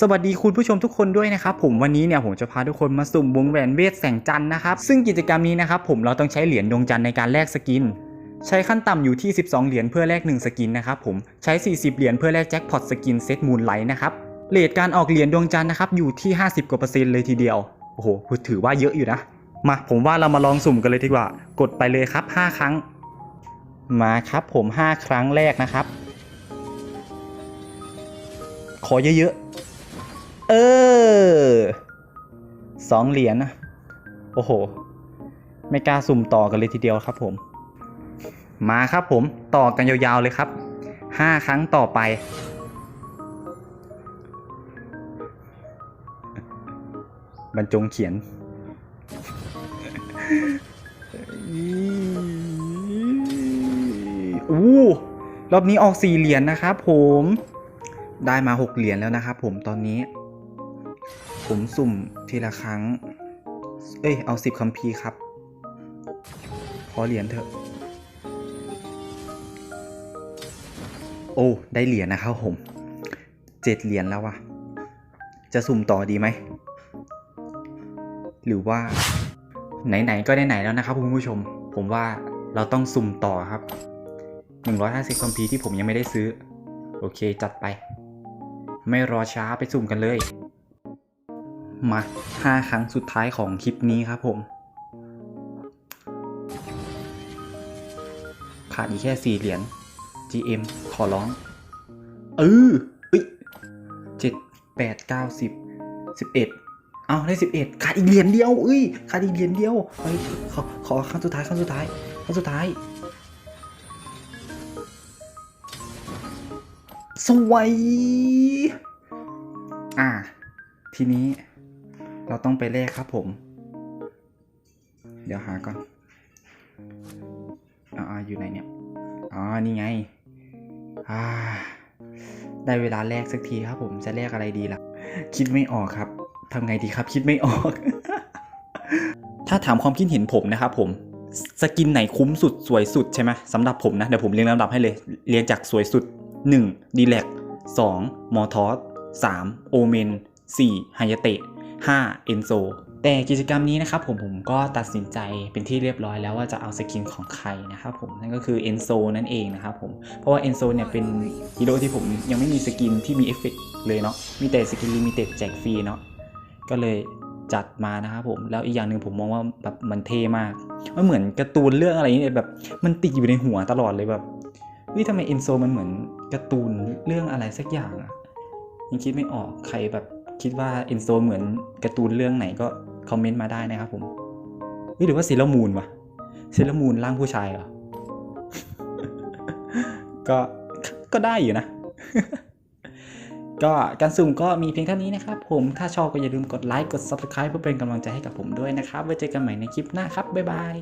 สวัสดีคุณผู้ชมทุกคนด้วยนะครับผมวันนี้เนี่ยผมจะพาทุกคนมาสุ่มวงแหวนเวทแสงจันทร์นะครับซึ่งกิจกรรมนี้นะครับผมเราต้องใช้เหรียญดวงจันทร์ในการแลกสกิน ใช้ขั้นต่ำอยู่ที่ 12 เหรียญเพื่อแลก1สกินนะครับผมใช้ 40 เหรียญเพื่อแลกแจ็คพอตสกินเซตมูนไลท์นะครับเรทการออกเหรียญดวงจันทร์นะครับอยู่ที่ 50 กว่าเปอร์เซ็นต์เลยทีเดียวโอ้โหถือว่าเยอะอยู่นะมาผมว่าเรามาลองสุ่มกันเลยดีกว่า กดไปเลยครับ 5 ครั้ง มาครับผม 5 ครั้งแรกนะครับ ขอเยอะๆ ออสองเหรียญนะ โอ้โห ไม่กล้าสุ่มต่อกันเลยทีเดียวครับผม มาครับผมต่อกันยาวๆเลยครับห้าครั้งต่อไป บรรจงเขียนอู้รอบนี้ออกสี่เหรียญนะครับผม ได้มาหกเหรียญแล้วนะครับผมตอนนี้ ผมสุ่มทีละครั้ง เอ้ย เอาสิบคัมภีร์ครับ ขอเหรียญเถอะ โอ้ ได้เหรียญนะครับผมเจ็ดเหรียญแล้ววะจะสุ่มต่อดีไหม หรือว่า ไหน ๆ ก็ได้ไหนแล้วนะครับคุณผู้ชม ผมว่าเราต้องสุ่มต่อครับ 150คัมภีร์ที่ผมยังไม่ได้ซื้อ โอเคจัดไป ไม่รอช้าไปสุ่มกันเลย มาห้าครั้งสุดท้ายของคลิปนี้ครับผม ขาดอีกแค่สี่เหรียญ GM ขอร้อง เออเอ้ยเจ็ดแปดเก้าสิบสิบเอ็ดเอาได้สิบเอ็ดขาดอีกเหรียญเดียวเอ้ยขาดอีกเหรียญเดียวเฮ้ยขอขอครั้งสุดท้ายครั้งสุดท้ายครั้งสุดท้ายสวย อ่า ทีนี้ เราต้องไปแลกครับผม เดี๋ยวหาก่อนอ่าอยู่ไหนเนี่ยอ๋อนี่ไงอ่าได้เวลาแลกสักทีครับผมจะแลกอะไรดีล่ะ คิดไม่ออกครับทำไงดีครับคิดไม่ออก ถ้าถามความคิดเห็นผมนะครับผมสกินไหนคุ้มสุดสวยสุดใช่ไหมสำหรับผมนะเดี๋ยวผมเรียงลำดับให้เลย เรียงจากสวยสุด 1. ดีแลก 2. มอทอส 3. โอเมน 4. ไฮยาเตะ 5. เอนโซแต่กิจกรรมนี้นะครับผมผมก็ตัดสินใจเป็นที่เรียบร้อยแล้วว่าจะเอาสกินของใครนะครับผมนั่นก็คือเอนโซนั่นเองนะครับผมเพราะว่าเอนโซเนี่ยเป็นฮีโร่ที่ผมยังไม่มีสกินที่มีเอฟเฟกต์เลยเนาะมีแต่สกินลิมิเต็ดแจกฟรีเนาะก็เลยจัดมานะครับผมแล้วอีกอย่างหนึ่งผมมองว่าแบบมันเท่มากมันเหมือนการ์ตูนเรื่องอะไรนี่แบบมันติดอยู่ในหัวตลอดเลยแบบเฮ้ยทำไมเอนโซมันเหมือนการ์ตูนเรื่องอะไรสักอย่างอะยังคิดไม่ออกใครแบบ คิดว่าเอนโซเหมือนการ์ตูนเรื่องไหนก็คอมเมนต์มาได้นะครับผมหรือว่าซเลมูนวะซเลมูนร่างผู้ชายเหรอ ก็ก็ได้อยู่นะ ก็การสุ่มก็มีเพียงเท่านี้นะครับผมถ้าชอบก็อย่าลืมกดไลค์กด Subscribe เพื่อเป็นกำลังใจให้กับผมด้วยนะครับ ไว้เจอกันใหม่ในคลิปหน้าครับ บ๊ายบาย